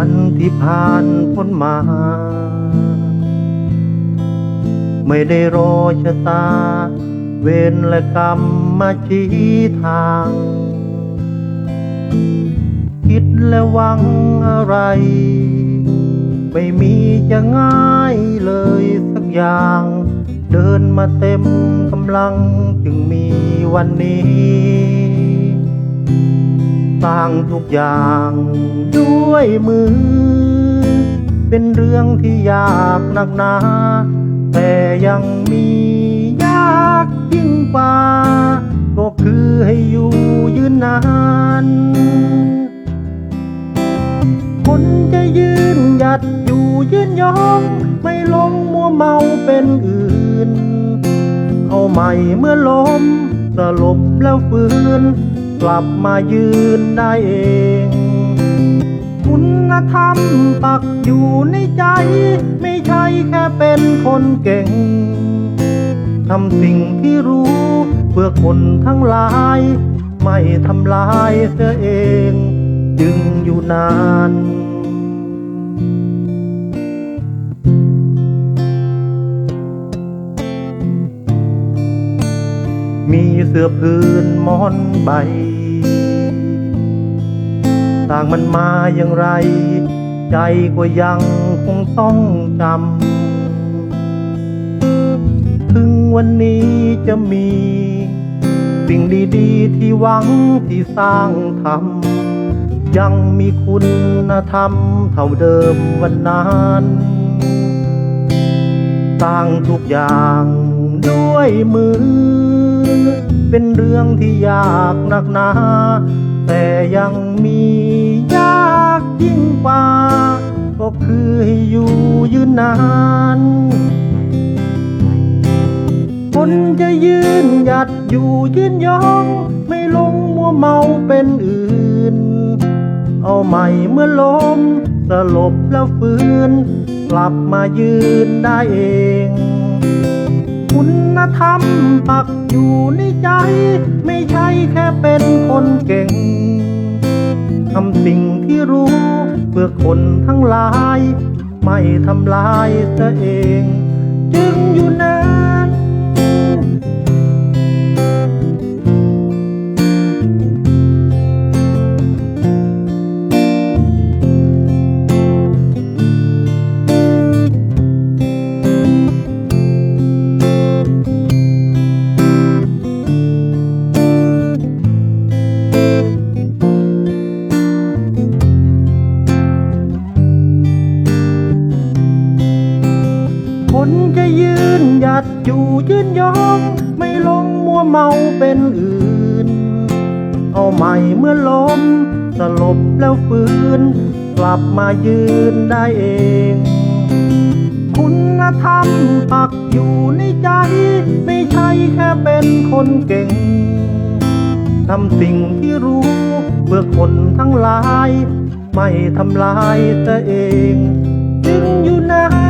ันที่ผ่านพ้นมา ไม่ได้รอชะตา เวรและกรรมมาชี้ทาง คิดและหวังอะไร ไม่มีจะง่ายเลยสักอย่าง เดินมาเต็มกำลังจึงมีวันนี้ สร้างทุกอย่างด้วยมือ เป็นเรื่องที่ยากหนักหนาแต่ยังมียากยิ่งกว่า ก็คือให้อยู่ยืนนานคนจะยืนหยัดอยู่ยืนยองไม่ลงมัวเมาเป็นอื่น เอาใหม่เมื่อล้มสลบแล้วฟื้น กลับมายืนได้เอง คุณธรรมปักอยู่ในใจ ไม่ใช่แค่เป็นคนเก่ง ทำสิ่งที่รู้เพื่อคนทั้งหลาย ไม่ทำลายเสียเอง จึงอยู่นาน เสื้อพื้นมอนใบ ต่างมันมาอย่างไร ใจก็ยังคงต้องจำ ถึงวันนี้จะมี สิ่งดีๆที่หวังที่สร้างทำยังมีคุณธรรมเท่าเดิมวันนั้นสร้างทุกอย่างด้วยมือ เป็นเรื่องที่ยากหนักหนา แต่ยังมียากยิ่งกว่า ก็คือให้อยู่ยืนนาน คนจะยืนหยัดอยู่ยืนยอง ไม่ลงมัวเมาเป็นอื่น เอาใหม่เมื่อล้มสลบแล้วฟื้น กลับมายืนได้เอง คุณธรรมปักอยู่ในใจ ไม่ใช่แค่เป็นคนเก่งทำสิ่งที่รู้เพื่อคนทั้งหลาย ไม่ทำลายตัวเอง จึงอยู่น คนจะยืนหยัดอยู่ยืนยองไม่ลงมัวเมาเป็นอื่น เอาใหม่เมื่อล้มสลบแล้วฟื้น กลับมายืนได้เอง คุณธรรมปักอยู่ในใจ ไม่ใช่แค่เป็นคนเก่งทำสิ่งที่รู้เพื่อคนทั้งหลาย ไม่ทำลายตัวเอง จึงอยู่นะ